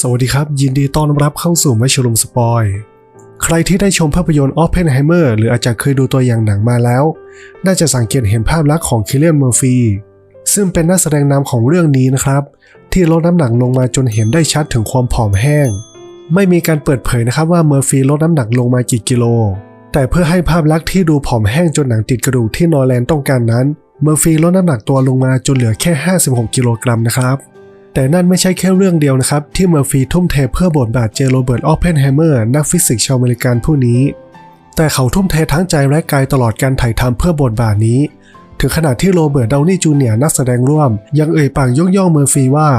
สวัสดีครับ ยินดีต้อนรับเข้าสู่ไม่ชลุมสปอย ใครที่ได้ชมภาพยนตร์ Oppenheimer หรืออาจจะเคยดูตัวอย่างหนังมาแล้ว น่าจะสังเกตเห็นภาพลักษณ์ของคิเลนเมอร์ฟีซึ่งเป็นนักแสดงนำของเรื่องนี้นะครับ ที่ลดน้ำหนักลงมาจนเห็นได้ชัดถึงความผอมแห้ง ไม่มีการเปิดเผยนะครับว่าเมอร์ฟีลดน้ำหนักลงมากี่กิโล แต่เพื่อให้ภาพลักษณ์ที่ดูผอมแห้งจนหนังติดกระดูกที่นอร์แลนด์ต้องการนั้น เมอร์ฟีลดน้ำหนักตัวลงมาจนเหลือแค่ 56 กิโลกรัมนะครับ แต่นั่นไม่ใช่แค่เรื่องเดียวนะครับ ที่เมอร์ฟีทุ่มเทเพื่อบทบาทเจโรเบิร์ตออปเพนไฮเมอร์นักฟิสิกส์ชาวอเมริกันผู้นี้ แต่เขาทุ่มเททั้งใจและกายตลอดการถ่ายทำเพื่อบทบาทนี้ ถึงขนาดที่โรเบิร์ตดาวนี่จูเนียร์นักแสดงร่วม ยังเอ่ยปากยกย่องเมอร์ฟีว่า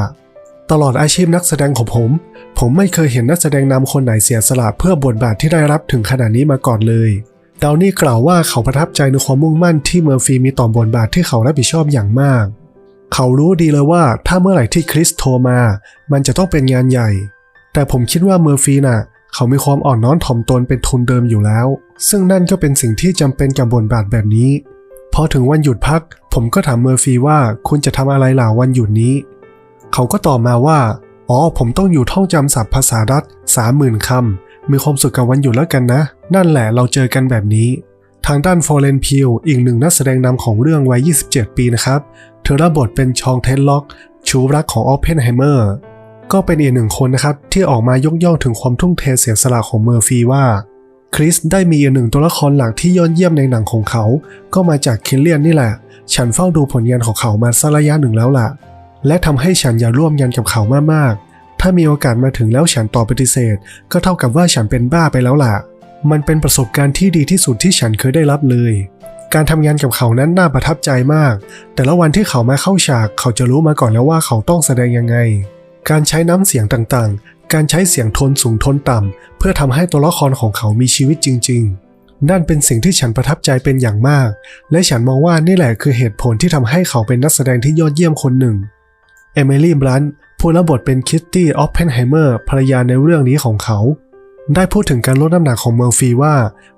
ตลอดอาชีพนักแสดงของผม ผมไม่เคยเห็นนักแสดงนำคนไหนเสียสละเพื่อบทบาทที่ได้รับถึงขนาดนี้มาก่อนเลยดาวนี่กล่าวว่าเขาประทับใจในความมุ่งมั่นที่เมอร์ฟีมีต่อบทบาทที่เขารับผิดชอบอย่างมาก เขารู้ดีเลยว่าถ้าเมื่อไหร่ที่คริสโทรมา มันจะต้องเป็นงานใหญ่ แต่ผมคิดว่าเมอร์ฟีน่ะ เขามีความอ่อนน้อมถ่อมตนเป็นทุนเดิมอยู่แล้ว ซึ่งนั่นก็เป็นสิ่งที่จำเป็นกับบทบาทแบบนี้ พอถึงวันหยุดพัก ผมก็ถามเมอร์ฟีว่าคุณจะทำอะไรหล่าวันหยุดนี้ เขาก็ตอบมาว่า อ๋อ ผมต้องอยู่ท่องจำศัพท์ภาษาดัตสามหมื่นคำมีความสุขกับวันหยุดแล้วกันนะ นั่นแหละเราเจอกันแบบนี้ทางด้านฟอร์เรนพิวอีกหนึ่งนักแสดงนำของเรื่องวัย 27 ปีนะครับ เธอรับบทเป็นชองเทนล็อก ชูรักของออปเพนไฮเมอร์ก็เป็นอีกหนึ่งคนนะครับ ที่ออกมายกย่องถึงความทุ่มเทเสียสละของเมอร์ฟีว่า คริสได้มีอีกหนึ่งตัวละครหลักที่ยอดเยี่ยมในหนังของเขา ก็มาจากคินเลียนนี่แหละ ฉันเฝ้าดูผลงานของเขามาสักระยะหนึ่งแล้วล่ะ และทำให้ฉันอยากร่วมงานกับเขามากๆ ถ้ามีโอกาสมาถึงแล้วฉันตอบปฏิเสธ ก็เท่ากับว่าฉันเป็นบ้าไปแล้วล่ะ มันเป็นประสบการณ์ที่ดีที่สุดที่ฉันเคยได้รับเลย การทำงานกับเขานั้นน่าประทับใจมาก แต่ละวันที่เขามาเข้าฉาก เขาจะรู้มาก่อนแล้วว่าเขาต้องแสดงยังไง การใช้น้ำเสียงต่างๆ การใช้เสียงโทนสูงโทนต่ำ เพื่อทำให้ตัวละครของเขามีชีวิตจริง ๆนั่นเป็นสิ่งที่ฉันประทับใจเป็นอย่างมาก และฉันมองว่านี่แหละคือเหตุผลที่ทำให้เขาเป็นนักแสดงที่ยอดเยี่ยมคนหนึ่ง เอมิลี่บลันต์ผู้รับบทเป็นคิตตี้ออฟเพนไฮเมอร์ภรรยาในเรื่องนี้ของเขา ได้พูดถึงการลดน้ำหนักของเมอร์ฟีว่า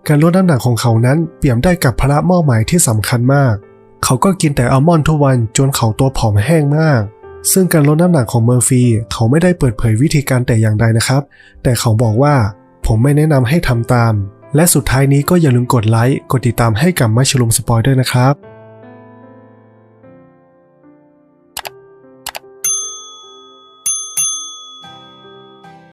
การลดน้ำหนักของเขานั้นเปรียบได้กับพระมอบหมายที่สำคัญมาก เขาก็กินแต่อัลมอนด์ทุกวันจนเขาตัวผอมแห้งมาก ซึ่งการลดน้ำหนักของเมอร์ฟีเขาไม่ได้เปิดเผยวิธีการแต่อย่างใดนะครับ แต่เขาบอกว่าผมไม่แนะนำให้ทำตาม และสุดท้ายนี้ก็อย่าลืมกดไลค์กดติดตามให้กับมัชลุมสปอยด้วยนะครับ